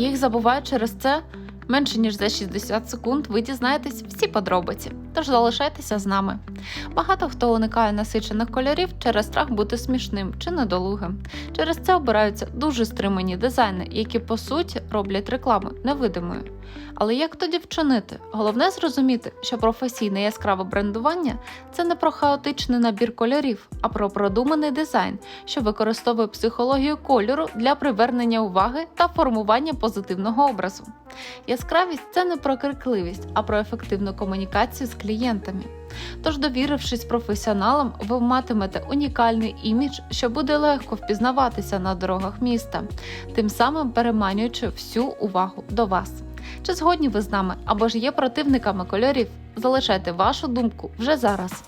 Їх забувають через це. Менше ніж за 60 секунд ви дізнаєтесь всі подробиці, тож залишайтеся з нами. Багато хто уникає насичених кольорів через страх бути смішним чи недолугим. Через це обираються дуже стримані дизайни, які по суті роблять рекламу невидимою. Але як тоді вчинити? Головне зрозуміти, що професійне яскраве брендування це не про хаотичний набір кольорів, а про продуманий дизайн, що використовує психологію кольору для привернення уваги та формування позитивного образу. Яскравість це не про крикливість, а про ефективну комунікацію з клієнтами. Тож, довірившись професіоналам, ви матимете унікальний імідж, що буде легко впізнаватися на дорогах міста, тим самим переманюючи всю увагу до вас. Чи згодні ви з нами або ж є противниками кольорів? Залишайте вашу думку вже зараз.